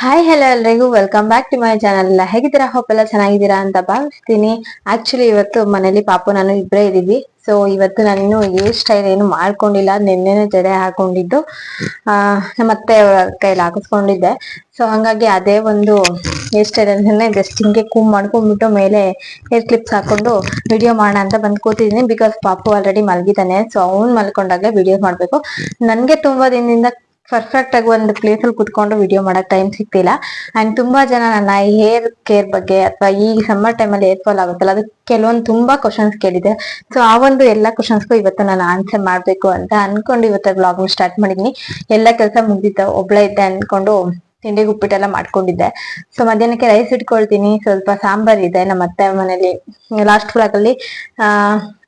Hi hello ಎಲ್ರಿಗೂ. Welcome back to my channel ಎಲ್ಲ ಹೇಗಿದ್ದೀರಾ? ಹೋಪ್ ಎಲ್ಲ ಚೆನ್ನಾಗಿದ್ದೀರಾ ಅಂತ ಭಾವಿಸ್ತೀನಿ. ಆಕ್ಚುಲಿ ಇವತ್ತು ಮನೇಲಿ ಪಾಪು, ನಾನು ಇಬ್ಬರೇ ಇದ್ದೀವಿ. ಸೊ ಇವತ್ತು ನಾನು ಹೇರ್ ಸ್ಟೈಲ್ ಏನು ಮಾಡ್ಕೊಂಡಿಲ್ಲ. ನಿನ್ನೆನೆ ಜಡೆ ಹಾಕೊಂಡಿದ್ದು. ನಮ್ಮ ಅತ್ತೆ ಕೈಲಿ ಹಾಕಿಸ್ಕೊಂಡಿದ್ದೆ. ಸೊ ಹಂಗಾಗಿ ಅದೇ ಒಂದು ಹೇರ್ ಸ್ಟೈಲ್ ಅಂದ್ರೆ ಜಸ್ಟ್ ಹಿಂಗೆ ಕೂಮ್ ಮಾಡ್ಕೊಂಡ್ಬಿಟ್ಟು ಮೇಲೆ ಹೇರ್ ಕ್ಲಿಪ್ಸ್ ಹಾಕೊಂಡು ವಿಡಿಯೋ ಮಾಡೋಣ ಅಂತ ಬಂದು ಕೂತಿದ್ದೀನಿ. ಬಿಕಾಸ್ ಪಾಪು ಆಲ್ರೆಡಿ ಮಲಗಿದ್ದಾನೆ. ಸೊ ಅವ್ನ್ ಮಲ್ಕೊಂಡಾಗ ವಿಡಿಯೋ ಮಾಡಬೇಕು. ನನಗೆ ತುಂಬ ದಿನದಿಂದ ಪರ್ಫೆಕ್ಟ್ ಆಗಿ ಒಂದು ಪ್ಲೇಸ್ ಅಲ್ಲಿ ಕುತ್ಕೊಂಡು ವಿಡಿಯೋ ಮಾಡಕ್ ಟೈಮ್ ಸಿಗ್ತಿಲ್ಲ. ಅಂಡ್ ತುಂಬಾ ಜನ ನನ್ನ ಹೇರ್ ಕೇರ್ ಬಗ್ಗೆ ಅಥವಾ ಈ ಸಮ್ಮರ್ ಟೈಮ್ ಅಲ್ಲಿ ಹೇರ್ ಫಾಲ್ ಆಗುತ್ತಲ್ಲ, ಅದಕ್ಕೆ ಕೆಲವೊಂದು ತುಂಬಾ ಕ್ವಶನ್ಸ್ ಕೇಳಿದೆ. ಸೊ ಆ ಒಂದು ಎಲ್ಲಾ ಕ್ವಶನ್ಸ್ಗೂ ಇವತ್ತು ನಾನು ಆನ್ಸರ್ ಮಾಡಬೇಕು ಅಂತ ಅನ್ಕೊಂಡು ಇವತ್ತು ಬ್ಲಾಗ್ ಸ್ಟಾರ್ಟ್ ಮಾಡಿದೀನಿ ಎಲ್ಲ ಕೆಲಸ ಮುಗ್ದಿತ್ತು ಒಬ್ಳೆ ಇದ್ದೆ ಅನ್ಕೊಂಡು ತಿಂಡಿಗೆ ಉಪ್ಪಿಟ್ಟೆಲ್ಲ ಮಾಡ್ಕೊಂಡಿದ್ದೆ. ಸೊ ಮಧ್ಯಾಹ್ನಕ್ಕೆ ರೈಸ್ ಇಟ್ಕೊಳ್ತೀನಿ. ಸ್ವಲ್ಪ ಸಾಂಬಾರ್ ಇದೆ. ನಮ್ಮ ಅತ್ತೆ ಮನೇಲಿ ಲಾಸ್ಟ್ ಬ್ಲಾಗ್ ಅಲ್ಲಿ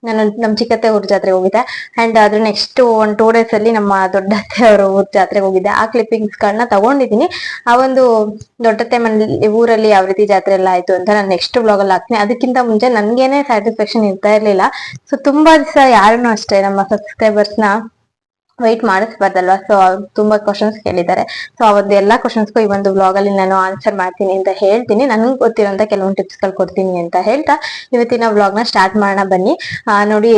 ನಾನು ನಮ್ಮ ಚಿಕ್ಕತ್ತೆ ಊರ್ ಜಾತ್ರೆಗೆ ಹೋಗಿದ್ದೆ. ಅಂಡ್ ಅದ್ರ ನೆಕ್ಸ್ಟ್ ಒಂದ್ ಟೂ ಡೇಸ್ ಅಲ್ಲಿ ನಮ್ಮ ದೊಡ್ಡತ್ತೆ ಅವರ ಊರ್ ಜಾತ್ರೆಗೆ ಹೋಗಿದ್ದೆ. ಆ ಕ್ಲಿಪ್ಪಿಂಗ್ಸ್ ಗಳನ್ನ ತಗೊಂಡಿದ್ದೀನಿ. ಆ ಒಂದು ದೊಡ್ಡತ್ತೆ ಮನೇಲಿ, ಊರಲ್ಲಿ ಯಾವ ರೀತಿ ಜಾತ್ರೆ ಎಲ್ಲ ಆಯ್ತು ಅಂತ ನಾನು ನೆಕ್ಸ್ಟ್ ಬ್ಲಾಗ್ ಅಲ್ಲಿ ಹಾಕ್ತೀನಿ. ಅದಕ್ಕಿಂತ ಮುಂಚೆ ನನ್ಗೇನೆ ಸ್ಯಾಟಿಸ್ಫ್ಯಾಕ್ಷನ್ ಇರ್ತಾ ಇರ್ಲಿಲ್ಲ. ಸೊ ತುಂಬಾ ದಿವಸ ಯಾರನ್ನು ಅಷ್ಟೇ ನಮ್ಮ ಸಬ್ಸ್ಕ್ರೈಬರ್ಸ್ನ ವೈಟ್ ಮಾಡಿಸ್ಬಾರ್ದಲ್ವಾ? ಸೊ ತುಂಬಾ ಕ್ವಶನ್ಸ್ ಕೇಳಿದ್ದಾರೆ. ಸೊ ಆ ಎಲ್ಲ ಕ್ವಶನ್ಸ್ಗೂ ಈ ಒಂದು ಬ್ಲಾಗ್ ಅಲ್ಲಿ ನಾನು ಆನ್ಸರ್ ಮಾಡ್ತೀನಿ ಅಂತ ಹೇಳ್ತೀನಿ. ನನ್ಗೆ ಗೊತ್ತಿರೋಂತ ಕೆಲವೊಂದು ಟಿಪ್ಸ್ಗಳು ಕೊಡ್ತೀನಿ ಅಂತ ಹೇಳ್ತಾ ಇವತ್ತಿನ ಬ್ಲಾಗ್ನ ಸ್ಟಾರ್ಟ್ ಮಾಡೋಣ ಬನ್ನಿ. ನೋಡಿ,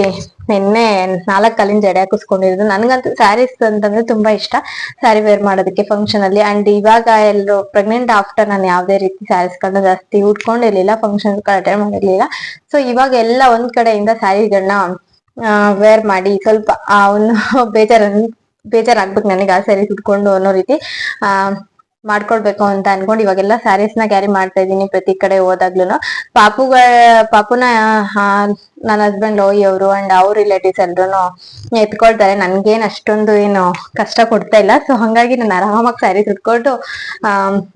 ನಿನ್ನೆ ನಾಲ್ಕು ಕಾಲಿನ ಜಡೆ ಹಾಕಿಸ್ಕೊಂಡಿರೋದು. ನನಗಂತೂ ಸ್ಯಾರೀಸ್ ಅಂತಂದ್ರೆ ತುಂಬಾ ಇಷ್ಟ. ಸ್ಯಾರಿ ವೇರ್ ಮಾಡೋದಕ್ಕೆ ಫಂಕ್ಷನ್ ಅಲ್ಲಿ. ಅಂಡ್ ಇವಾಗ ಎಲ್ಲರೂ ಪ್ರೆಗ್ನೆಂಟ್ ಆಫ್ಟರ್ ನಾನು ಯಾವ್ದೇ ರೀತಿ ಸ್ಯಾರೀಸ್ ಗಳನ್ನ ಜಾಸ್ತಿ ಉಟ್ಕೊಂಡಿರ್ಲಿಲ್ಲ ಫಂಕ್ಷನ್ ಅಟೆಂಡ್ ಮಾಡಿರ್ಲಿಲ್ಲ. ಸೊ ಇವಾಗ ಎಲ್ಲ ಒಂದ್ ಕಡೆಯಿಂದ ಸ್ಯಾರಿಗಳನ್ನ ವೇರ್ ಮಾಡಿ ಸ್ವಲ್ಪ ಅವನು ಬೇಜಾರ ಬೇಜಾರಾಗ್ಬೇಕು ನನಗೆ ಆ ಸ್ಯಾರಿ ಉಟ್ಕೊಂಡು ಅನ್ನೋ ರೀತಿ, ಆ ಮಾಡ್ಕೊಳ್ಬೇಕು ಅಂತ ಅನ್ಕೊಂಡು ಇವಾಗೆಲ್ಲ ಸ್ಯಾರೀಸ್ನ ಕ್ಯಾರಿ ಮಾಡ್ತಾ ಇದೀನಿ ಪ್ರತಿ ಕಡೆ ಹೋದಾಗ್ಲೂ ಪಾಪುಗಳ, ಪಾಪುನ ನನ್ನ ಹಸ್ಬೆಂಡ್ ಇವರು ಅವರು ಅಂಡ್ ಅವ್ರ ರಿಲೇಟಿವ್ಸ್ ಎಲ್ರು ಎತ್ಕೊಳ್ತಾರೆ. ನನ್ಗೇನ್ ಅಷ್ಟೊಂದು ಏನು ಕಷ್ಟ ಕೊಡ್ತಾ ಇಲ್ಲ. ಸೊ ಹಂಗಾಗಿ ನಾನು ಆರಾಮಾಗಿ ಸ್ಯಾರಿ ಉಟ್ಕೊಂಡು ಆ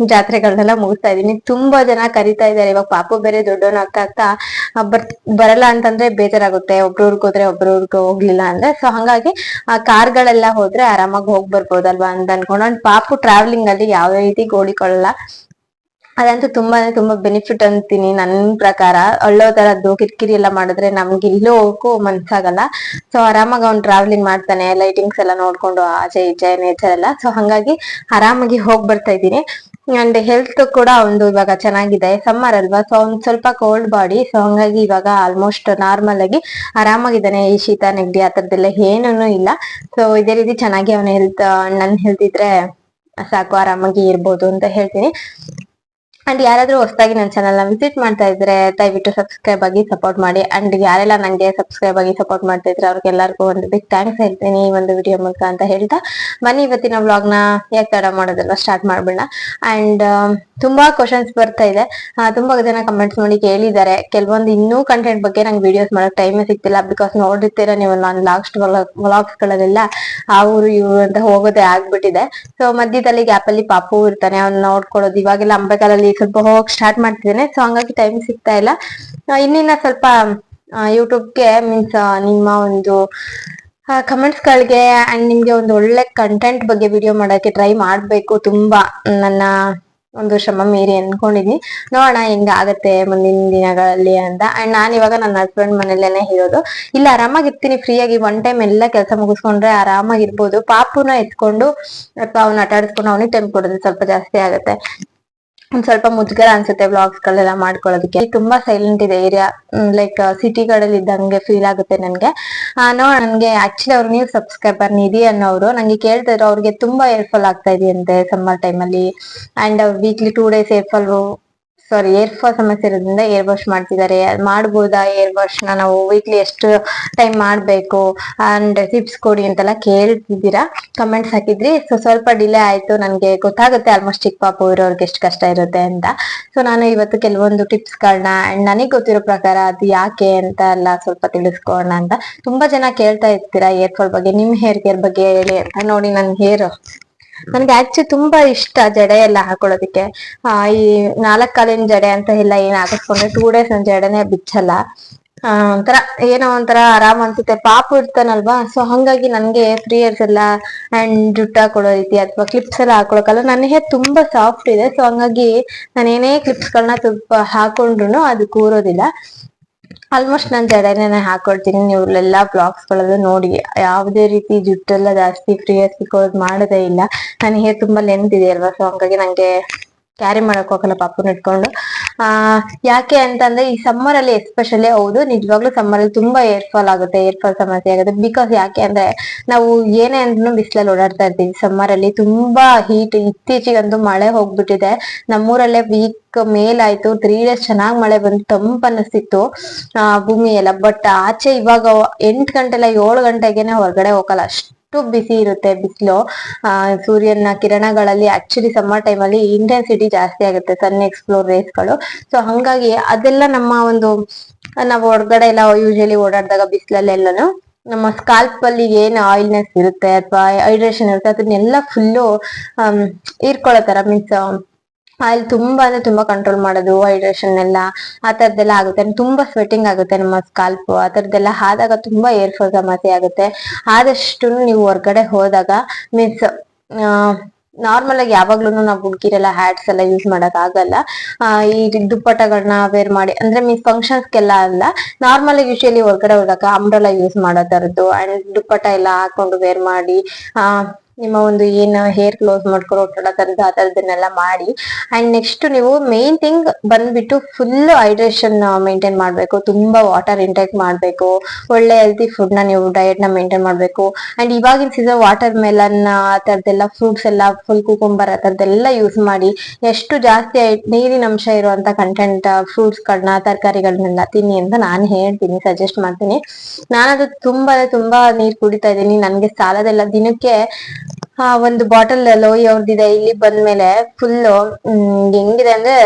ಜಾತ್ರೆಗಳನ್ನೆಲ್ಲ ಮುಗಿಸ್ತಾ ಇದೀನಿ ತುಂಬಾ ಜನ ಕರಿತಾ ಇದ್ದಾರೆ. ಇವಾಗ ಪಾಪು ಬೇರೆ ದೊಡ್ಡವನ್ ಆಗ್ತಾ ಆಗ್ತಾ ಬರ್, ಬರಲ್ಲ ಅಂತಂದ್ರೆ ಬೇಜಾರಾಗುತ್ತೆ. ಒಬ್ರೂರ್ಗ್ ಹೋದ್ರೆ ಒಬ್ರೂರ್ಗ್ ಹೋಗ್ಲಿಲ್ಲ ಅಂದ್ರೆ. ಸೊ ಹಂಗಾಗಿ, ಆ, ಕಾರ್ಗಳೆಲ್ಲ ಹೋದ್ರೆ ಆರಾಮಾಗಿ ಹೋಗ್ ಬರ್ಬೋದಲ್ವಾ ಅಂತ ಅನ್ಕೊಂಡು, ಅಂಡ್ ಪಾಪು ಟ್ರಾವೆಲಿಂಗ್ ಅಲ್ಲಿ ಯಾವ ರೀತಿ ಗೋಳಿಕೊಳ್ಳಲ್ಲ ಅದಂತೂ ತುಂಬಾನೇ ತುಂಬಾ ಬೆನಿಫಿಟ್ ಅಂತೀನಿ ನನ್ನ ಪ್ರಕಾರ. ಒಳ್ಳೋ ತರದ್ದು ಕಿರಿಕಿರಿ ಎಲ್ಲ ಮಾಡಿದ್ರೆ ನಮ್ಗೆ ಇಲ್ಲೂ ಹೋಗಕ್ಕೂ ಮನ್ಸಾಗಲ್ಲ. ಸೊ ಆರಾಮಾಗಿ ಅವ್ನು ಟ್ರಾವೆಲಿಂಗ್ ಮಾಡ್ತಾನೆ ಲೈಟಿಂಗ್ಸ್ ಎಲ್ಲ ನೋಡ್ಕೊಂಡು ಆಚೆ ಈಚೆ ನೇಚರ್ ಎಲ್ಲ. ಸೊ ಹಂಗಾಗಿ ಆರಾಮಾಗಿ ಹೋಗ್ ಬರ್ತಾ ಇದ್ದೀನಿ. ಅಂಡ್ ಹೆಲ್ತ್ ಕೂಡ ಒಂದು ಇವಾಗ ಚೆನ್ನಾಗಿದೆ. ಸಮ್ಮರ್ ಅಲ್ವಾ? ಸೊ ಅವ್ನ್ ಸ್ವಲ್ಪ ಕೋಲ್ಡ್ ಬಾಡಿ ಸೊ ಹಂಗಾಗಿ ಇವಾಗ ಆಲ್ಮೋಸ್ಟ್ ನಾರ್ಮಲ್ ಆಗಿ ಆರಾಮಾಗಿದ್ದಾನೆ ಈ ಶೀತ, ನೆಗಡಿ ಆ ತರದ್ದೆಲ್ಲ ಏನೂ ಇಲ್ಲ. ಸೊ ಇದೇ ರೀತಿ ಚೆನ್ನಾಗಿ ಅವನ ಹೆಲ್ತ್ ನನ್ ಹೆಲ್ತ್ ಇದ್ರೆ ಸಾಕು, ಆರಾಮಾಗಿ ಇರ್ಬೋದು ಅಂತ ಹೇಳ್ತೀನಿ. ಅಂಡ್ ಯಾರಾದ್ರೂ ಹೊಸದಾಗಿ ನನ್ನ ಚಾನಲ್ ವಿಸಿಟ್ ಮಾಡ್ತಾ ಇದ್ರೆ ದಯವಿಟ್ಟು ಸಬ್ಸ್ಕ್ರೈಬ್ ಆಗಿ ಸಪೋರ್ಟ್ ಮಾಡಿ. ಅಂಡ್ ಯಾರೆಲ್ಲ ನಂಗೆ ಸಬ್ಸ್ಕ್ರೈಬ್ ಆಗಿ ಸಪೋರ್ಟ್ ಮಾಡ್ತಾ ಇದ್ರೆ ಅವ್ರಿಗೆಲ್ಲರಿಗೂ ಒಂದು ಬಿಗ್ ಥ್ಯಾಂಕ್ಸ್ ಹೇಳ್ತೀನಿ ಈ ಒಂದು ವಿಡಿಯೋ ಮೂಲಕ ಅಂತ ಹೇಳ್ತಾ. ಬನ್ನಿ ಇವತ್ತಿನ ವ್ಲಾಗ್ನ ಯಾಕೆ ತಡ ಮಾಡೋದಲ್ಲ ಸ್ಟಾರ್ಟ್ ಮಾಡ್ಬಿಡೋಣ. ಅಂಡ್ ತುಂಬಾ ಕ್ವಶನ್ಸ್ ಬರ್ತಾ ಇದೆ. ತುಂಬಾ ಜನ ಕಮೆಂಟ್ಸ್ ಮಾಡಿ ಕೇಳಿದ್ದಾರೆ. ಕೆಲವೊಂದು ಇನ್ನೂ ಕಂಟೆಂಟ್ ಬಗ್ಗೆ ನಂಗೆ ವಿಡಿಯೋಸ್ ಮಾಡಕ್ ಟೈಮೇ ಸಿಗ್ತಿಲ್ಲ ಬಿಕಾಸ್ ನೋಡಿರ್ತೀರ ನೀವು ನಾನು ಲಾಸ್ಟ್ ವ್ಲಾಗ್ಸ್ ಗಳಲ್ಲೆಲ್ಲ ಆ ಊರು ಇವರು ಅಂತ ಹೋಗೋದೇ ಆಗ್ಬಿಟ್ಟಿದೆ. ಸೊ ಮಧ್ಯದಲ್ಲಿ ಗ್ಯಾಪ್ ಅಲ್ಲಿ ಪಾಪು ಇರ್ತಾನೆ, ಅವ್ನ ನೋಡ್ಕೊಳ್ಳೋದು ಇವಾಗೆಲ್ಲ ಅಂಬೆಕಾಲಲ್ಲಿ ಸ್ವಲ್ಪ ಹೋಗಕ್ ಸ್ಟಾರ್ಟ್ ಮಾಡ್ತಿದ್ದೇನೆ. ಸೊ ಹಂಗಾಗಿ ಟೈಮ್ ಸಿಗ್ತಾ ಇಲ್ಲ. ಇನ್ನಿನ್ನ ಸ್ವಲ್ಪ ಯೂಟ್ಯೂಬ್ಗೆ ಮೀನ್ಸ್ ನಿಮ್ಮ ಒಂದು ಕಮೆಂಟ್ಸ್ ಗಳಿಗೆ ಅಂಡ್ ನಿಮ್ಗೆ ಒಂದು ಒಳ್ಳೆ ಕಂಟೆಂಟ್ ಬಗ್ಗೆ ವಿಡಿಯೋ ಮಾಡೋಕೆ ಟ್ರೈ ಮಾಡ್ಬೇಕು ತುಂಬಾ ನನ್ನ ಒಂದು ಶ್ರಮ ಮೀರಿ ಅನ್ಕೊಂಡಿದೀನಿ. ನೋಡೋಣ ಹೆಂಗ ಆಗತ್ತೆ ಮುಂದಿನ ದಿನಗಳಲ್ಲಿ ಅಂತ. ಅಂಡ್ ನಾನ್ ಇವಾಗ ನನ್ನ ಹಸ್ಬೆಂಡ್ ಮನೇಲೇನೆ ಇರೋದು. ಇಲ್ಲ ಆರಾಮಾಗಿರ್ತೀನಿ ಫ್ರೀ ಆಗಿ ಒನ್ ಟೈಮ್ ಎಲ್ಲ ಕೆಲಸ ಮುಗಿಸ್ಕೊಂಡ್ರೆ ಆರಾಮಾಗಿರ್ಬೋದು ಪಾಪುನ ಎತ್ಕೊಂಡು, ಅಥವಾ ಅವ್ನ ಆಟಾಡಿಸ್ಕೊಂಡು ಅವನಿಗೆ ಟೈಮ್ ಕೊಡೋದು ಸ್ವಲ್ಪ ಜಾಸ್ತಿ ಆಗತ್ತೆ. ಒಂದ್ ಸ್ವಲ್ಪ ಮುಜುಗರ ಅನ್ಸುತ್ತೆ ವ್ಲಾಗ್ಸ್ ಗಳೆಲ್ಲ ಮಾಡ್ಕೊಳ್ಳೋದಕ್ಕೆ. ತುಂಬಾ ಸೈಲೆಂಟ್ ಇದೆ ಏರಿಯಾ ಲೈಕ್ ಸಿಟಿಗಳಲ್ಲಿ ಇದ್ದಂಗೆ ಫೀಲ್ ಆಗುತ್ತೆ ನನ್ಗೆ. ನೋ ನನ್ಗೆ ಆಕ್ಚುಲಿ ಅವ್ರು ನೀವು ಸಬ್ಸ್ಕ್ರೈಬರ್ ನಿಧಿ ಅನ್ನೋರು ನಂಗೆ ಕೇಳ್ತಾ ಇದ್ರು ಅವ್ರಿಗೆ ತುಂಬಾ ಹೆಲ್ಪ್ಫುಲ್ ಫಾಲ್ ಆಗ್ತಾ ಇದೆಯಂತೆ ಸಮ್ಮರ್ ಟೈಮ್ ಅಲ್ಲಿ. And weekly two days hair fall sorry hair fall ಸಮಸ್ಯೆ ಇರೋದ್ರಿಂದ ಏರ್ ವಾಶ್ ಮಾಡ್ತಿದ್ದಾರೆ. ಮಾಡ್ಬೋದಾ ಏರ್ ವಾಶ್ ನಾವು ವೀಕ್ಲಿ ಎಷ್ಟು ಟೈಮ್ ಮಾಡ್ಬೇಕು? ಅಂಡ್ ಟಿಪ್ಸ್ ಕೊಡಿ ಅಂತೆಲ್ಲ ಕೇಳ್ತಿದ್ದೀರಾ? ಕಮೆಂಟ್ಸ್ ಹಾಕಿದ್ರಿ. ಸೊ ಸ್ವಲ್ಪ ಡಿಲೇ ಆಯ್ತು. ನನ್ಗೆ ಗೊತ್ತಾಗುತ್ತೆ ಆಲ್ಮೋಸ್ಟ್ ಚಿಕ್ಕ ಪಾಪು ಇರೋರ್ಗೆ ಎಷ್ಟು ಕಷ್ಟ ಇರುತ್ತೆ ಅಂತ. ಸೊ ನಾನು ಇವತ್ತು ಕೆಲವೊಂದು ಟಿಪ್ಸ್ ಗಳನ್ನ ಅಂಡ್ ನನಗೆ ಗೊತ್ತಿರೋ ಪ್ರಕಾರ ಅದು ಯಾಕೆ ಅಂತ ಎಲ್ಲ ಸ್ವಲ್ಪ ತಿಳಿಸ್ಕೊಳ್ಳೋಣ ಅಂತ. ತುಂಬಾ ಜನ ಕೇಳ್ತಾ ಇರ್ತೀರಾ ಏರ್ ಫಾಲ್ ಬಗ್ಗೆ? ನಿಮ್ ಹೇರ್ ಕೇರ್ ಬಗ್ಗೆ ಹೇಳಿ ಅಂತ ನೋಡಿ ನನ್ ಹೇರ್ ನನ್ಗೆ ಆಕ್ಚುಲಿ ತುಂಬಾ ಇಷ್ಟ ಜಡೆ ಎಲ್ಲ ಹಾಕೊಳ್ಳೋದಿಕ್ಕೆ. ಆ, ಈ ನಾಲ್ಕ್ ಕಾಲಿನ ಜಡೆ ಅಂತ ಎಲ್ಲ ಏನ್ ಹಾಕಿಸ್ಕೊಂಡ್ರೆ ಟೂ ಡೇಸ್ ನನ್ ಜಡೆನೆ ಬಿಚ್ಚಲ್ಲ. ಆ, ಒಂಥರ ಏನೋ ಒಂಥರ ಆರಾಮ್ ಅನ್ಸುತ್ತೆ. ಪಾಪು ಇರ್ತಾನಲ್ವಾ ಸೊ ಹಂಗಾಗಿ ನನ್ಗೆ ಫ್ರೀ ಇಯರ್ಸ್ ಎಲ್ಲ ಅಂಡ್ ಜುಟ್ಟ ಹಾಕೊಳ್ಳೋ ರೀತಿ ಅಥವಾ ಕ್ಲಿಪ್ಸ್ ಎಲ್ಲ ಹಾಕೊಳಕಲ್ಲ ನನ್ನ ಹೇರ್ ತುಂಬಾ ಸಾಫ್ಟ್ ಇದೆ ಸೊ ಹಂಗಾಗಿ ನಾನು ಏನೇ ಕ್ಲಿಪ್ಸ್ ಗಳನ್ನ ತುಂಬಾ ಹಾಕೊಂಡ್ರು ಅದು ಕೂರೋದಿಲ್ಲ. ಆಲ್ಮೋಸ್ಟ್ ನಾನು ಜಡೆನೇ ಹಾಕೊಳ್ತೀನಿ. ನೀವು ಎಲ್ಲಾ ಬ್ಲಾಗ್ಸ್ ಗಳಲ್ಲೂ ನೋಡಿ. ಯಾವುದೇ ರೀತಿ ಜುಟ್ಟೆಲ್ಲ ಜಾಸ್ತಿ ಫ್ರೀ ಬಿಕಾಸ್ ಮಾಡೋದೇ ಇಲ್ಲ. ಹೇರ್ ತುಂಬಾ ಲೆಂತ್ ಇದೆ ಅಲ್ವಾ? ಸೊ ಹಂಗಾಗಿ ನಂಗೆ ಕ್ಯಾರಿ ಮಾಡಕ್ ಹೋಗಲ್ಲ ಪಾಪುನ ಇಟ್ಕೊಂಡು. ಆ, ಯಾಕೆ ಅಂತಂದ್ರೆ ಈ ಸಮ್ಮರ್ ಅಲ್ಲಿ ಎಸ್ಪೆಷಲಿ ಹೌದು, ನಿಜವಾಗ್ಲೂ ಸಮ್ಮರ್ ಅಲ್ಲಿ ತುಂಬಾ ಏರ್ ಫಾಲ್ ಆಗುತ್ತೆ ಏರ್ ಫಾಲ್ ಸಮಸ್ಯೆ ಆಗುತ್ತೆ. ಬಿಕಾಸ್ ಯಾಕೆ ಅಂದ್ರೆ ನಾವು ಏನೇ ಅಂದ್ರೂ ಬಿಸಿಲಲ್ಲಿ ಓಡಾಡ್ತಾ ಇರ್ತೀವಿ. ಸಮ್ಮರ್ ಅಲ್ಲಿ ತುಂಬಾ ಹೀಟ್ ಇತ್ತೀಚೆಗಂತೂ ಮಳೆ ಹೋಗ್ಬಿಟ್ಟಿದೆ. ನಮ್ಮೂರಲ್ಲೇ ವೀಕ್ ಮೇಲಾಯ್ತು ತ್ರೀ ಡೇಸ್ ಚೆನ್ನಾಗ್ ಮಳೆ ಬಂದು ತಂಪನ್ನಿಸ್ತಿತ್ತು ಆ ಭೂಮಿ ಎಲ್ಲ ಬಟ್ ಆಚೆ ಇವಾಗ ಎಂಟ್ ಗಂಟೆಲ್ಲ ಏಳು ಗಂಟೆಗೆನೆ ಹೊರಗಡೆ ಹೋಗಲ್ಲ. ಅಷ್ಟು ಬಿಸಿ ಇರುತ್ತೆ ಬಿಸಿಲು ಸೂರ್ಯನ ಕಿರಣಗಳಲ್ಲಿ ಆಕ್ಚುಲಿ ಸಮ್ಮರ್ ಟೈಮ್ ಅಲ್ಲಿ ಇಂಟೆನ್ಸಿಟಿ ಜಾಸ್ತಿ ಆಗುತ್ತೆ ಸನ್ ಎಕ್ಸ್ಪ್ಲೋರ್ ರೇಸ್ಗಳು ಸೊ ಹಂಗಾಗಿ ಅದೆಲ್ಲ ನಮ್ಮ ಒಂದು ನಾವು ಹೊರಗಡೆ ಎಲ್ಲ ಯೂಶಲಿ ಓಡಾಡಿದಾಗ ಬಿಸಿಲಲ್ಲೆಲ್ಲನು ನಮ್ಮ ಸ್ಕಾಲ್ಪ್ ಅಲ್ಲಿ ಏನ್ ಆಯಿಲ್ನೆಸ್ ಇರುತ್ತೆ ಅಥವಾ ಹೈಡ್ರೇಷನ್ ಇರುತ್ತೆ ಅದನ್ನೆಲ್ಲ ಫುಲ್ಲು ಹೀರ್ಕೊಳ್ಳೋ ತರ ಮೀನ್ಸ್ ಆಯಿಲ್ ತುಂಬಾ ಅಂದ್ರೆ ತುಂಬಾ ಕಂಟ್ರೋಲ್ ಮಾಡೋದು ಹೈಡ್ರೇಷನ್ ಎಲ್ಲ ಆ ತರದ್ದೆಲ್ಲ ಆಗುತ್ತೆ. ತುಂಬಾ ಸ್ವೆಟಿಂಗ್ ಆಗುತ್ತೆ ನಮ್ಮ ಸ್ಕಾಲ್ಪ್ ಆ ತರದ್ದೆಲ್ಲ ಆದಾಗ ತುಂಬಾ ಏರ್ ಫಾಲ್ ಸಮಸ್ಯೆ ಆಗುತ್ತೆ. ಆದಷ್ಟು ನೀವು ಹೊರ್ಗಡೆ ಹೋದಾಗ ಮೀನ್ಸ್ ನಾರ್ಮಲ್ ಆಗಿ ಯಾವಾಗ್ಲೂ ನಾವು ಹುಡುಗಿರೆಲ್ಲ ಹ್ಯಾಟ್ಸ್ ಎಲ್ಲ ಯೂಸ್ ಮಾಡಕ್ ಆಗಲ್ಲ. ಈ ದುಪ್ಪಟ್ಟಗಳನ್ನ ವೇರ್ ಮಾಡಿ, ಅಂದ್ರೆ ಮೀನ್ಸ್ ಫಂಕ್ಷನ್ಸ್ಗೆಲ್ಲ ಅಲ್ಲ ನಾರ್ಮಲ್ ಆಗಿ ಯೂಶಲಿ ಹೊರಗಡೆ ಹೋದಾಗ ಅಂಬ್ರೆಲ್ಲ ಯೂಸ್ ಮಾಡೋ ತರದ್ದು ಅಂಡ್ ದುಪ್ಪಟ್ಟ ಎಲ್ಲ ಹಾಕೊಂಡು ವೇರ್ ಮಾಡಿ, ಆ ನಿಮ್ಮ ಒಂದು ಏನ್ ಹೇರ್ ಕ್ಲೋಸ್ ಮಾಡ್ಕೊಂಡು ತರದ್ದು ಆ ತರದನ್ನೆಲ್ಲ ಮಾಡಿ. ಅಂಡ್ ನೆಕ್ಸ್ಟ್ ನೀವು ಮೇನ್ ಥಿಂಗ್ ಬಂದ್ಬಿಟ್ಟು ಫುಲ್ ಹೈಡ್ರೇಷನ್ ಮೇಂಟೈನ್ ಮಾಡ್ಬೇಕು. ತುಂಬಾ ವಾಟರ್ ಇಂಟೇಕ್ ಮಾಡ್ಬೇಕು. ಒಳ್ಳೆ ಹೆಲ್ತಿ ಫುಡ್ನ ನೀವು ಡಯಟ್ನ ಮೇಂಟೈನ್ ಮಾಡ್ಬೇಕು. ಅಂಡ್ ಇವಾಗಿನ ಸೀಸನ್ ವಾಟರ್ ಮೆಲನ್ ಆ ತರದೆಲ್ಲ ಫ್ರೂಟ್ಸ್ ಎಲ್ಲ ಫುಲ್ ಕುಕುಂಬರ್ ಆ ತರದೆಲ್ಲ ಯೂಸ್ ಮಾಡಿ. ಎಷ್ಟು ಜಾಸ್ತಿ ನೀರಿನ ಅಂಶ ಇರುವಂತ ಕಂಟೆಂಟ್ ಫ್ರೂಟ್ಸ್ ಗಳನ್ನ, ತರಕಾರಿಗಳನ್ನೆಲ್ಲ ತಿನ್ನಿ ಅಂತ ನಾನು ಹೇಳ್ತೀನಿ ಸಜೆಸ್ಟ್ ಮಾಡ್ತೀನಿ. ನಾನದು ತುಂಬಾ ತುಂಬಾ ನೀರ್ ಕುಡಿತಾ ಇದ್ದೀನಿ. ನನ್ಗೆ ಸಾಲದೆಲ್ಲ ದಿನಕ್ಕೆ ಆ ಒಂದು ಬಾಟಲ್ ಲೋಯಿ ಅವ್ರದಿದೆ. ಇಲ್ಲಿ ಬಂದ್ಮೇಲೆ ಫುಲ್ ಹೆಂಗಿದೆ ಅಂದ್ರೆ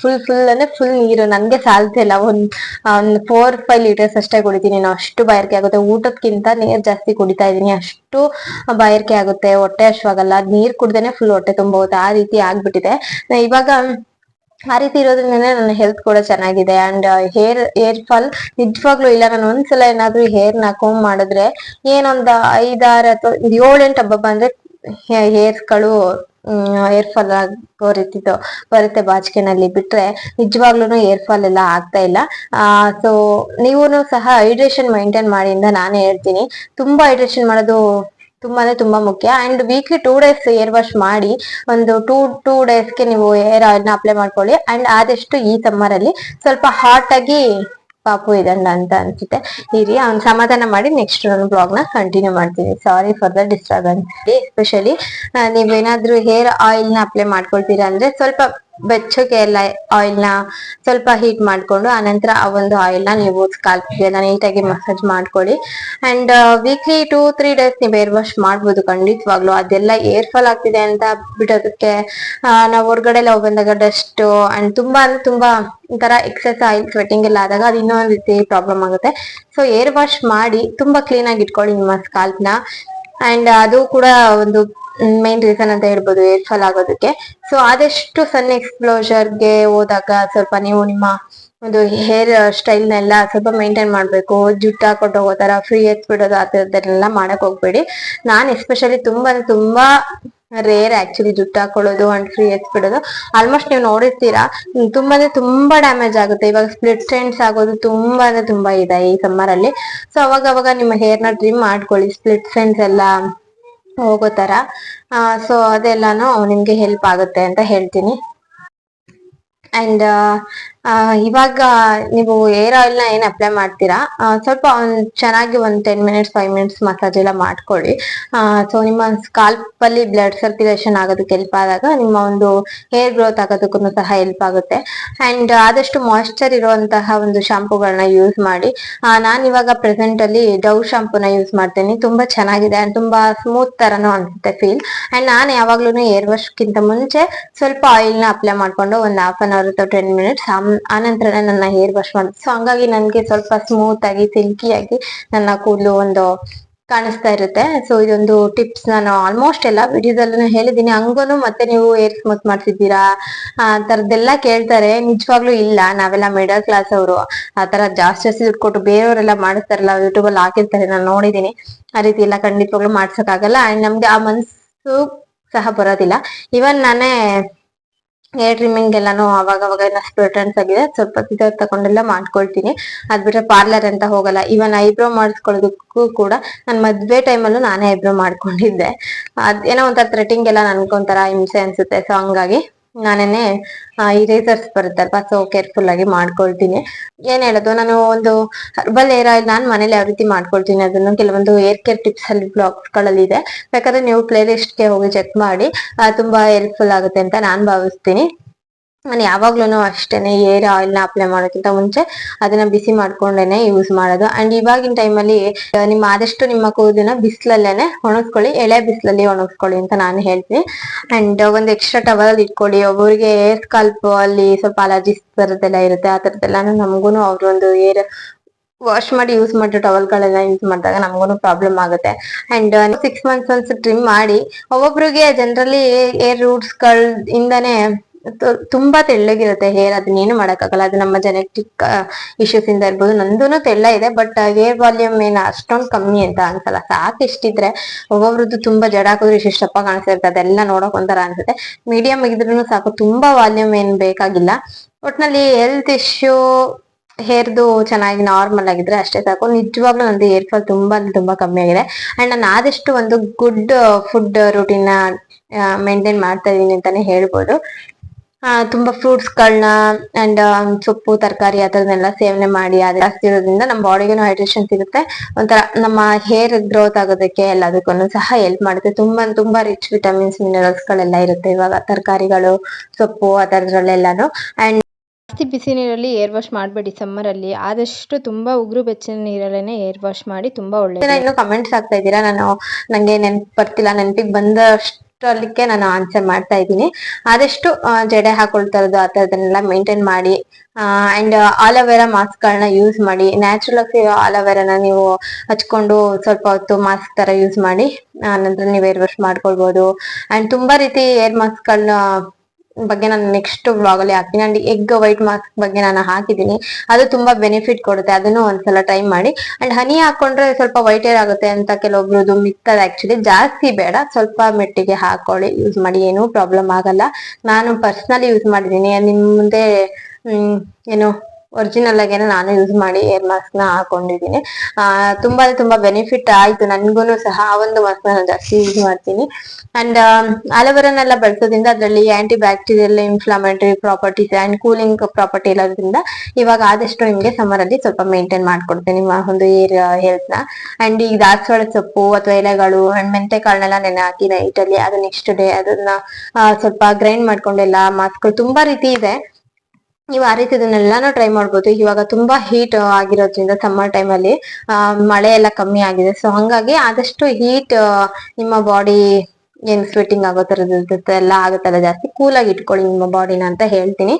ಫುಲ್ ಫುಲ್ ಅಂದ್ರೆ ಫುಲ್ ನೀರು. ನನ್ಗೆ ಸಾಲ್ತಿಲ್ಲ ಒಂದ್ ಒಂದ್ ಫೋರ್ ಫೈವ್ ಲೀಟರ್ಸ್ ಅಷ್ಟೇ ಕುಡಿತೀನಿ ನಾನು. ಅಷ್ಟು ಬಾಯರ್ಕೆ ಆಗುತ್ತೆ. ಊಟಕ್ಕಿಂತ ನೀರ್ ಜಾಸ್ತಿ ಕುಡಿತಾ ಇದೀನಿ ಅಷ್ಟು ಬಾಯರ್ಕೆ ಆಗುತ್ತೆ. ಹೊಟ್ಟೆ ಹಶ್ವಾಗಲ್ಲ ನೀರ್ ಕುಡ್ದೇನೆ ಫುಲ್ ಹೊಟ್ಟೆ ತುಂಬ ಆ ರೀತಿ ಆಗ್ಬಿಟ್ಟಿದೆ. ಇವಾಗ, ಆ ರೀತಿ ಇರೋದ್ರಿಂದನೇ ನನ್ನ ಹೆಲ್ತ್ ಕೂಡ ಚೆನ್ನಾಗಿದೆ. ಅಂಡ್ ಹೇರ್ ಹೇರ್ ಫಾಲ್ ನಿಜವಾಗ್ಲೂ ಇಲ್ಲ. ನಾನು ಒಂದ್ಸಲ ಏನಾದ್ರೂ ಹೇರ್ನ ಕೋಮ್ ಮಾಡಿದ್ರೆ ಏನೊಂದ್ ಐದಾರು ಅಥವಾ ಏಳೆಂಟು ಹಬ್ಬ ಬಂದ್ರೆ ಹೇರ್ಸ್ಗಳು ಹೇರ್ ಫಾಲ್ ಆಗೋ ರೀತಿದು ಬರುತ್ತೆ ಬಾಚಿಕೆನಲ್ಲಿ ಬಿಟ್ರೆ ನಿಜವಾಗ್ಲೂ ಹೇರ್ ಫಾಲ್ ಎಲ್ಲ ಆಗ್ತಾ ಇಲ್ಲ. ಆ ಸೊ ನೀವು ಸಹ ಹೈಡ್ರೇಷನ್ ಮೈಂಟೈನ್ ಮಾಡಿ ಅಂತ ನಾನೇ ಹೇಳ್ತೀನಿ. ತುಂಬಾ ಹೈಡ್ರೇಷನ್ ಮಾಡೋದು ತುಂಬಾನೇ ತುಂಬಾ ಮುಖ್ಯ. And weekly two days hair wash ಮಾಡಿ ಒಂದು ಟೂ ಟೂ ಡೇಸ್ಗೆ ನೀವು ಏರ್ ಆಯಿಲ್ ಅಪ್ಲೈ ಮಾಡ್ಕೊಳ್ಳಿ. ಅಂಡ್ ಆದಷ್ಟು ಈ ಸಮ್ಮರ್ ಅಲ್ಲಿ ಸ್ವಲ್ಪ ಹಾಟ್ ಆಗಿ ಪಾಪು ಇದಂಡ ಅಂತ ಅನ್ಸುತ್ತೆ. ಇರಿ, ಅವ್ನ್ ಸಮಾಧಾನ ಮಾಡಿ ನೆಕ್ಸ್ಟ್ ನಾನು ಬ್ಲಾಗ್ನ ಕಂಟಿನ್ಯೂ ಮಾಡ್ತೀನಿ. Sorry for the disturbance especially ನೀವೇನಾದ್ರೂ ಹೇರ್ ಆಯಿಲ್ನ ಅಪ್ಲೈ ಮಾಡ್ಕೊಳ್ತೀರಾ ಅಂದ್ರೆ ಸ್ವಲ್ಪ ಬೆಚ್ಚಗೆ ಎಲ್ಲ ಆಯಿಲ್ನ ಸ್ವಲ್ಪ ಹೀಟ್ ಮಾಡ್ಕೊಂಡು, ಆನಂತರ ಆ ಒಂದು ಆಯಿಲ್ನ ನೀವು ಸ್ಕಾಲ್ಪ್ ನೀಟಾಗಿ ಮಸಾಜ್ ಮಾಡ್ಕೊಳ್ಳಿ. And weekly two three days ನೀವು ಏರ್ ವಾಶ್ ಮಾಡ್ಬೋದು ಖಂಡಿತವಾಗ್ಲು. ಅದೆಲ್ಲ ಏರ್ ಫಾಲ್ ಆಗ್ತಿದೆ ಅಂತ ಬಿಡೋದಕ್ಕೆ ನಾವು ಹೊರಗಡೆ ಎಲ್ಲ ಬಂದಾಗ ಡಸ್ಟ್ ಅಂಡ್ ತುಂಬಾ ಅಂದ್ರೆ ತುಂಬಾ ಒಂಥರ ಎಕ್ಸೆಸ್ ಆಯಿಲ್ ಸ್ವೆಟಿಂಗ್ ಎಲ್ಲ ಆದಾಗ ಅದು ಇನ್ನೊಂದು ರೀತಿ ಪ್ರಾಬ್ಲಮ್ ಆಗುತ್ತೆ. ಸೊ ಏರ್ ವಾಶ್ ಮಾಡಿ ತುಂಬಾ ಕ್ಲೀನ್ ಆಗಿ ಇಟ್ಕೊಳ್ಳಿ ನಿಮ್ಮ ಸ್ಕಾಲ್ಪ್ನ. ಅಂಡ್ ಅದು ಕೂಡ ಒಂದು ಮೇನ್ ರೀಸನ್ ಅಂತ ಹೇಳ್ಬೋದು ಏರ್ ಫಾಲ್ ಆಗೋದಕ್ಕೆ. ಸೊ ಆದಷ್ಟು ಸನ್ ಎಕ್ಸ್ಪ್ಲೋಜರ್ಗೆ ಹೋದಾಗ ಸ್ವಲ್ಪ ನೀವು ನಿಮ್ಮ ಒಂದು ಹೇರ್ ಸ್ಟೈಲ್ ನೆಲ್ಲ ಸ್ವಲ್ಪ ಮೇಂಟೈನ್ ಮಾಡ್ಬೇಕು. ಜುಟ್ಟು ಹಾಕೊಂಡು ಹೋಗೋ ತರ ಫ್ರೀ ಬಿಡೋದು ಆ ಮಾಡಕ್ ಹೋಗ್ಬೇಡಿ. ನಾನ್ ಎಸ್ಪೆಷಲಿ ತುಂಬಾ ತುಂಬಾ ರೇರ್ ಆಕ್ಚುಲಿ ಜುಟ್ಟು ಹಾಕೊಳ್ಳೋದು ಅಂಡ್ ಫ್ರೀ ಬಿಡೋದು. ಆಲ್ಮೋಸ್ಟ್ ನೀವು ನೋಡಿರ್ತೀರಾ ತುಂಬಾನೇ ತುಂಬಾ ಡ್ಯಾಮೇಜ್ ಆಗುತ್ತೆ. ಇವಾಗ ಸ್ಪ್ಲಿಟ್ ಸ್ಟೆಂಡ್ಸ್ ಆಗೋದು ತುಂಬಾ ಅಂದ್ರೆ ತುಂಬಾ ಇದೆ ಈ ಸಮ್ಮರ್ ಅಲ್ಲಿ. ಸೊ ಅವಾಗ ಅವಾಗ ನಿಮ್ಮ ಹೇರ್ನ ಟ್ರಿಮ್ ಮಾಡ್ಕೊಳ್ಳಿ ಸ್ಪ್ಲಿಟ್ ಸ್ಟ್ರೆಂಡ್ಸ್ ಎಲ್ಲ. ಹೋಗೋ ತರ ಸೊ ಅದೆಲ್ಲಾನು ನಿಮ್ಗೆ ಹೆಲ್ಪ್ ಆಗುತ್ತೆ ಅಂತ ಹೇಳ್ತೀನಿ. ಅಂಡ್ ಇವಾಗ ನೀವು ಏರ್ ಆಯಿಲ್ನ ಏನ್ ಅಪ್ಲೈ ಮಾಡ್ತೀರಾ? ಸ್ವಲ್ಪ ಚೆನ್ನಾಗಿ ಒಂದ್ ten minutes five minutes massage ಎಲ್ಲ ಮಾಡ್ಕೊಳ್ಳಿ. ಸೊ ನಿಮ್ಮ ಸ್ಕಾಲ್ಪ್ ಅಲ್ಲಿ ಬ್ಲಡ್ ಸರ್ಕ್ಯುಲೇಷನ್ ಆಗೋದಕ್ಕೆ ಹೆಲ್ಪ್ ಆದಾಗ ನಿಮ್ಮ ಒಂದು ಹೇರ್ ಗ್ರೋತ್ ಆಗೋದಕ್ಕೂ ಸಹ ಹೆಲ್ಪ್ ಆಗುತ್ತೆ. ಅಂಡ್ ಆದಷ್ಟು ಮಾಯಿಶ್ಚರ್ ಇರುವಂತಹ ಒಂದು ಶಾಂಪೂಗಳನ್ನ ಯೂಸ್ ಮಾಡಿ. ನಾನು ಇವಾಗ ಪ್ರೆಸೆಂಟ್ ಅಲ್ಲಿ ಡವ್ ಶಾಂಪೂನ ಯೂಸ್ ಮಾಡ್ತೀನಿ. ತುಂಬಾ ಚೆನ್ನಾಗಿದೆ ಅಂಡ್ ತುಂಬಾ ಸ್ಮೂತ್ ತರನು ಅನ್ಸುತ್ತೆ ಫೀಲ್ ಅಂಡ್ ನಾನು ಯಾವಾಗ್ಲೂ ಏರ್ ವಾಶ್ ಮುಂಚೆ ಸ್ವಲ್ಪ ಆಯಿಲ್ನ ಅಪ್ಲೈ ಮಾಡ್ಕೊಂಡು ಒಂದ್ ಹಾಫ್ ಅನ್ ಅವರ್ ಅಥವಾ ಟೆನ್ ಮಿನಿಟ್ಸ್ ಆನಂತರ ನನ್ನ ಹೇರ್ ವಾಶ್ ಮಾಡುದು ಸೊ ಹಂಗಾಗಿ ನನ್ಗೆ ಸ್ವಲ್ಪ ಸ್ಮೂತ್ ಆಗಿ ಸಿಲ್ಕಿ ಆಗಿ ನನ್ನ ಕೂದಲು ಒಂದು ಕಾಣಿಸ್ತಾ ಇರುತ್ತೆ. ಸೊ ಇದೊಂದು ಟಿಪ್ಸ್ ನಾನು ಆಲ್ಮೋಸ್ಟ್ ಎಲ್ಲ ವಿಡಿಯೋದಲ್ಲೂ ಹೇಳಿದ್ದೀನಿ. ಹಂಗೂನು ಮತ್ತೆ ನೀವು ಏರ್ ಸ್ಮೂತ್ ಮಾಡ್ತಿದ್ದೀರಾ? ಆ, ತರದ್ದೆಲ್ಲ ಕೇಳ್ತಾರೆ. ನಿಜವಾಗ್ಲೂ ಇಲ್ಲ. ನಾವೆಲ್ಲ ಮಿಡಲ್ ಕ್ಲಾಸ್ ಅವರು. ಆ ತರ ಜಾಸ್ತಿ ಜಾಸ್ತಿ ದುಡ್ಡು ಕೊಟ್ಟು ಬೇರೆಯವರೆಲ್ಲ ಮಾಡಿಸ್ತಾರಲ್ಲ ಯೂಟ್ಯೂಬ್ ಅಲ್ಲಿ ಹಾಕಿರ್ತಾರೆ. ನಾನು ನೋಡಿದೀನಿ ಆ ರೀತಿ ಎಲ್ಲ ಖಂಡಿತವಾಗ್ಲೂ ಮಾಡ್ಸಕ್ಕಾಗಲ್ಲ. ಅಂಡ್ ನಮ್ಗೆ ಆ ಮನ್ಸು ಸಹ ಬರೋದಿಲ್ಲ. ಇವನ್ ನಾನೇ ಹೇರ್ ಟ್ರಿಮ್ಮಿಂಗ್ ಎಲ್ಲಾನು ಅವಾಗ ಅವಾಗ ಸ್ಪ್ರೆಟನ್ಸ್ ಆಗಿದೆ. ಸ್ವಲ್ಪ ಸಿದರ್ ತಗೊಂಡೆಲ್ಲ ಮಾಡ್ಕೊಳ್ತೀನಿ. ಅದ್ ಬಿಟ್ರೆ ಪಾರ್ಲರ್ ಅಂತ ಹೋಗಲ್ಲ. ಇವನ್ ಐಬ್ರೋ ಮಾಡಿಸ್ಕೊಳ್ಳೋದಕ್ಕೂ ಕೂಡ ನನ್ ಮದ್ವೆ ಟೈಮಲ್ಲೂ ನಾನೇ ಐಬ್ರೋ ಮಾಡ್ಕೊಂಡಿದ್ದೆ. ಅದ್ ಏನೋ ಒಂಥರ ಥ್ರೆಟಿಂಗ್ ಎಲ್ಲ ನನ್ಗೊಂಥರ ಹಿಂಸೆ ಅನ್ಸುತ್ತೆ. ಸೊ ಹಂಗಾಗಿ ನಾನೇನೆ ಇರೇಸರ್ಸ್ ಬರುತ್ತಲ್ವಾ ಸೊ ಕೇರ್ಫುಲ್ ಆಗಿ ಮಾಡ್ಕೊಳ್ತೀನಿ. ಏನ್ ಹೇಳೋದು? ನಾನು ಒಂದು ಹರ್ಬಲ್ ಏರ್ ಆಯಿಲ್ ನಾನು ಮನೇಲಿ ಯಾವ ರೀತಿ ಮಾಡ್ಕೊಳ್ತೀನಿ ಅದನ್ನು ಕೆಲವೊಂದು ಏರ್ ಕೇರ್ ಟಿಪ್ಸ್ ಅಲ್ಲಿ ಬ್ಲಾಗ್ಸ್ಗಳಲ್ಲಿ ಇದೆ. ಬೇಕಾದ್ರೆ ನೀವು ಪ್ಲೇ ಲಿಸ್ಟ್ಗೆ ಹೋಗಿ ಚೆಕ್ ಮಾಡಿ ತುಂಬಾ ಹೆಲ್ಪ್ಫುಲ್ ಆಗುತ್ತೆ ಅಂತ ನಾನ್ ಭಾವಿಸ್ತೀನಿ. ನಾನು ಯಾವಾಗ್ಲೂ ಅಷ್ಟೇನೆ ಏರ್ ಆಯಿಲ್ನ ಅಪ್ಲೈ ಮಾಡೋಕ್ಕಿಂತ ಮುಂಚೆ ಅದನ್ನ ಬಿಸಿ ಮಾಡ್ಕೊಂಡೇನೆ ಯೂಸ್ ಮಾಡೋದು. ಅಂಡ್ ಇವಾಗಿನ ಟೈಮಲ್ಲಿ ನಿಮ್ಮ ಆದಷ್ಟು ನಿಮ್ಮ ಕೂದಲನ್ನ ಬಿಸಿಲಲ್ಲೇನೆ ಒಣಗಿಸ್ಕೊಳ್ಳಿ, ಎಳೆ ಬಿಸಿಲಲ್ಲಿ ಒಣಗಿಸ್ಕೊಳ್ಳಿ ಅಂತ ನಾನು ಹೇಳ್ತೀನಿ. ಅಂಡ್ ಒಂದು ಎಕ್ಸ್ಟ್ರಾ ಟವಲ್ ಇಟ್ಕೊಳ್ಳಿ. ಒಬ್ಬರಿಗೆ ಏರ್ ಸ್ಕಾಲ್ಪ್ ಅಲ್ಲಿ ಸ್ವಲ್ಪ ಅಲರ್ಜಿಸ್ ಬರೋದೆಲ್ಲ ಇರುತ್ತೆ, ಆ ಥರದ್ದೆಲ್ಲ ನಮಗೂ ಅವ್ರೊಂದು ಏರ್ ವಾಶ್ ಮಾಡಿ ಯೂಸ್ ಮಾಡಿರೋ ಟವಲ್ಗಳೆಲ್ಲ ಯೂಸ್ ಮಾಡಿದಾಗ ನಮಗೂ ಪ್ರಾಬ್ಲಮ್ ಆಗುತ್ತೆ. And six months once trim ಮಾಡಿ, ಒಬ್ಬೊಬ್ರಿಗೆ ಜನರಲಿ ಏರ್ ರೂಟ್ಸ್ ಗಳ್ ಇಂದಾನೆ ತು- ತುಂಬಾ ತೆಳ್ಳಗಿರುತ್ತೆ ಹೇರ್ ಅದನ್ನೇನು ಮಾಡಕ್ಕಾಗಲ್ಲ. ಅದು ನಮ್ಮ ಜೆನೆಟಿಕ್ ಇಶ್ಯೂಸ್ ಇಂದ ಇರ್ಬೋದು. ನಂದೂನು ತೆಳ್ಳ ಇದೆ ಬಟ್ ಹೇರ್ ವಾಲ್ಯೂಮ್ ಏನು ಅಷ್ಟೊಂದು ಕಮ್ಮಿ ಅಂತ ಅನ್ಸಲ್ಲ. ಸಾಕು ಇಷ್ಟಿದ್ರೆ ಒಬ್ಬೊಬ್ರದ್ದು ತುಂಬಾ ಜಡ ಹಾಕಿದ್ರೆ ಇಷ್ಟು ಕಾಣಿಸ್ತಾ ಕಾಣಿಸುತ್ತೆ ಅದೆಲ್ಲ ನೋಡಕ್ ಒಂಥರ ಅನ್ಸುತ್ತೆ. ಮೀಡಿಯಂ ಇದ್ರೂ ಸಾಕು. ತುಂಬಾ ವಾಲ್ಯೂಮ್ ಏನ್ ಬೇಕಾಗಿಲ್ಲ. ಒಟ್ನಲ್ಲಿ ಹೆಲ್ತ್ ಇಶ್ಯೂ ಹೇರ್ದು ಚೆನ್ನಾಗಿ ನಾರ್ಮಲ್ ಆಗಿದ್ರೆ ಅಷ್ಟೇ ಸಾಕು. ನಿಜವಾಗ್ಲೂ ನಂದು ಹೇರ್ ಫಾಲ್ ತುಂಬಾ ತುಂಬಾ ಕಮ್ಮಿ ಆಗಿದೆ. ಅಂಡ್ ನಾನು ಆದಷ್ಟು ಒಂದು ಗುಡ್ ಫುಡ್ ರೂಟೀನ್ ಮೇಂಟೈನ್ ಮಾಡ್ತಾ ಇದೀನಿ ಅಂತಾನೆ ಹೇಳ್ಬೋದು. ತುಂಬಾ ಫ್ರೂಟ್ಸ್ ಗಳನ್ನ ಅಂಡ್ ಸೊಪ್ಪು ತರಕಾರಿ ಆ ಥರದನ್ನೆಲ್ಲ ಸೇವನೆ ಮಾಡಿ ಅದು ಜಾಸ್ತಿ ಇರೋದ್ರಿಂದ ನಮ್ಮ ಬಾಡಿಗೂ ಹೈಡ್ರೇಷನ್ ಸಿಗುತ್ತೆ. ಒಂಥರ ನಮ್ಮ ಹೇರ್ ಗ್ರೋತ್ ಆಗೋದಕ್ಕೆ ಎಲ್ಲದಕ್ಕೂ ಸಹ ಹೆಲ್ಪ್ ಮಾಡುತ್ತೆ. ತುಂಬಾ ತುಂಬಾ ರಿಚ್ ವಿಟಮಿನ್ಸ್ ಮಿನರಲ್ಸ್ ಗಳೆಲ್ಲ ಇರುತ್ತೆ ಇವಾಗ. ತರಕಾರಿಗಳು ಸೊಪ್ಪು ಆ ಥರದ್ರಲ್ಲೆಲ್ಲಾನು ಅಂಡ್ ಜಾಸ್ತಿ ಬಿಸಿ ನೀರಲ್ಲಿ ಏರ್ ವಾಶ್ ಮಾಡಬೇಡಿ ಸಮ್ಮರಲ್ಲಿ ಆದಷ್ಟು ತುಂಬಾ ಉಗುರು ಬೆಚ್ಚನೆ ನೀರಲ್ಲೇ ಏರ್ ವಾಶ್ ಮಾಡಿ ತುಂಬಾ ಒಳ್ಳೆಯದು ಇನ್ನು ಕಮೆಂಟ್ಸ್ ಆಗ್ತಾ ಇದ್ದೀರಾ? ನಾನು ನಂಗೆ ನೆನ್ಪ್ ಬರ್ತಿಲ್ಲ. ನೆನಪಿಗೆ ಬಂದಷ್ಟಲ್ಲಿಕ್ಕೆ ನಾನು ಆನ್ಸರ್ ಮಾಡ್ತಾ ಇದ್ದೀನಿ. ಆದಷ್ಟು ಜಡೆ ಹಾಕೊಳ್ತಾ ಇರೋದು ಆ ಥರದನ್ನೆಲ್ಲ ಮೇಂಟೈನ್ ಮಾಡಿ ಅಂಡ್ ಆಲೋವೆರಾ ಮಾಸ್ಕ್ ಗಳನ್ನ ಯೂಸ್ ಮಾಡಿ ನ್ಯಾಚುರಲ್ ಆಗಿ ಆಲೋವೆರಾನ ನೀವು ಹಚ್ಕೊಂಡು ಸ್ವಲ್ಪ ಹೊತ್ತು ಮಾಸ್ಕ್ ತರ ಯೂಸ್ ಮಾಡಿ ಆ, ನಂತರ ನೀವು ಏರ್ ವಾಶ್ ಮಾಡ್ಕೊಳ್ಬಹುದು ಅಂಡ್ ತುಂಬಾ ರೀತಿ ಏರ್ ಮಾಸ್ಕ್ ಗಳನ್ನ ಬಗ್ಗೆ ನಾನು ನೆಕ್ಸ್ಟ್ ಬ್ಲಾಗ್ ಅಲ್ಲಿ ಹಾಕ್ತೀನಿ. ಅಂಡ್ ಎಗ್ ವೈಟ್ ಮಾಸ್ಕ್ ಬಗ್ಗೆ ನಾನು ಹಾಕಿದ್ದೀನಿ. ಅದು ತುಂಬಾ ಬೆನಿಫಿಟ್ ಕೊಡುತ್ತೆ. ಅದನ್ನು ಒಂದ್ಸಲ ಟ್ರೈ ಮಾಡಿ. ಅಂಡ್ ಹನಿ ಹಾಕೊಂಡ್ರೆ ಸ್ವಲ್ಪ ವೈಟ್ ಏರ್ ಆಗುತ್ತೆ ಅಂತ ಕೆಲವೊಬ್ರದ್ದು ಮಿತ್ತದ ಆಕ್ಚುಲಿ ಜಾಸ್ತಿ ಬೇಡ. ಸ್ವಲ್ಪ ಮೆಟ್ಟಿಗೆ ಹಾಕೊಳ್ಳಿ. ಯೂಸ್ ಮಾಡಿ. ಏನು ಪ್ರಾಬ್ಲಮ್ ಆಗಲ್ಲ. ನಾನು ಪರ್ಸನಲಿ ಯೂಸ್ ಮಾಡಿದ್ದೀನಿ. ನಿಮ್ ಮುಂದೆ ಏನು ಒರಿಜಿನಲ್ ಆಗೇನೆ ನಾನು ಯೂಸ್ ಮಾಡಿ ಏರ್ ಮಾಸ್ಕ್ನ ಹಾಕೊಂಡಿದ್ದೀನಿ. ತುಂಬಾ ತುಂಬಾ ಬೆನಿಫಿಟ್ ಆಯ್ತು. ನನ್ಗೂನು ಸಹ ಆ ಒಂದು ಮಾಸ್ಕ್ ನಾನು ಜಾಸ್ತಿ ಯೂಸ್ ಮಾಡ್ತೀನಿ. ಅಂಡ್ ಅಲೋವೆರಾನೆಲ್ಲ ಬಳಸೋದ್ರಿಂದ ಅದರಲ್ಲಿ antibacterial inflammatory properties and cooling property ಇರೋದ್ರಿಂದ ಇವಾಗ ಆದಷ್ಟು ನಿಮ್ಗೆ ಸಮ್ಮರ್ ಅಲ್ಲಿ ಸ್ವಲ್ಪ ಮೇಂಟೈನ್ ಮಾಡ್ಕೊಡ್ತೀನಿ ನಿಮ್ಮ ಒಂದು ಏರ್ ಹೆಲ್ತ್ನ. ಅಂಡ್ ಈಗ ದಾಸವಾಳ ಸೊಪ್ಪು ಅಥವಾ ಎಲೆಗಳು ಅಂಡ್ ಮೆಂತೆ ಕಾಳನ್ನೆಲ್ಲ ನೆನೆ ಹಾಕಿ ನೈಟ್ ಅಲ್ಲಿ ಅದು ನೆಕ್ಸ್ಟ್ ಡೇ ಅದನ್ನ ಸ್ವಲ್ಪ ಗ್ರೈಂಡ್ ಮಾಡ್ಕೊಂಡೆಲ್ಲ ಮಾಸ್ಕ್ ತುಂಬಾ ರೀತಿ ಇದೆ. ನೀವು ಆ ರೀತಿ ಇದನ್ನೆಲ್ಲಾನು ಟ್ರೈ ಮಾಡ್ಬೋದು. ಇವಾಗ ತುಂಬಾ ಹೀಟ್ ಆಗಿರೋದ್ರಿಂದ ಸಮ್ಮರ್ ಟೈಮ್ ಅಲ್ಲಿ ಮಳೆ ಎಲ್ಲ ಕಮ್ಮಿ ಆಗಿದೆ. ಸೊ ಹಂಗಾಗಿ ಆದಷ್ಟು ಹೀಟ್ ನಿಮ್ಮ ಬಾಡಿ ಏನ್ ಸ್ವೀಟಿಂಗ್ ಆಗೋ ತರದ್ದು ಎಲ್ಲ ಆಗುತ್ತಲ್ಲ ಜಾಸ್ತಿ. ಕೂಲ್ ಆಗಿ ಇಟ್ಕೊಳ್ಳಿ ನಿಮ್ಮ ಬಾಡಿನ ಅಂತ ಹೇಳ್ತೀನಿ.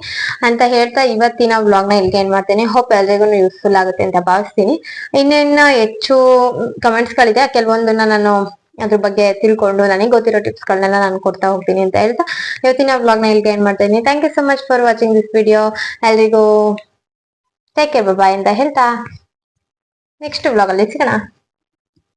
ಅಂತ ಹೇಳ್ತಾ ಇವತ್ತಿನ ವ್ಲಾಗ್ನ ಇಲ್ಲಿಗೆ ಏನ್ ಮಾಡ್ತೀನಿ. ಹೋಪ್ ಎಲ್ರಿಗೂ ಯೂಸ್ಫುಲ್ ಆಗುತ್ತೆ ಅಂತ ಭಾವಿಸ್ತೀನಿ. ಇನ್ನೇನು ಹೆಚ್ಚು ಕಮೆಂಟ್ಸ್ ಗಳಿದೆ ಕೆಲವೊಂದನ್ನ ನಾನು ಅದ್ರ ಬಗ್ಗೆ ತಿಳ್ಕೊಂಡು ನನಗೆ ಗೊತ್ತಿರೋ ಟಿಪ್ಸ್ ಗಳನ್ನೆಲ್ಲ ನಾನು ಕೊಡ್ತಾ ಹೋಗ್ತೀನಿ ಅಂತ ಹೇಳ್ತಾ ಇವತ್ತಿನ ವ್ಲಾಗ್ನ ಇಲ್ಲಿಗೆ ಏನ್ ಮಾಡ್ತೀನಿ. Thank you so much for watching this video ಎಲ್ರಿಗೂ ಟೇಕ್ ಕೇರ್ ಬಾಯ್ ಅಂತ ಹೇಳ್ತಾ. ನೆಕ್ಸ್ಟ್ ವ್ಲಾಗ್ ಅಲ್ಲಿ ಸಿಗೋಣ.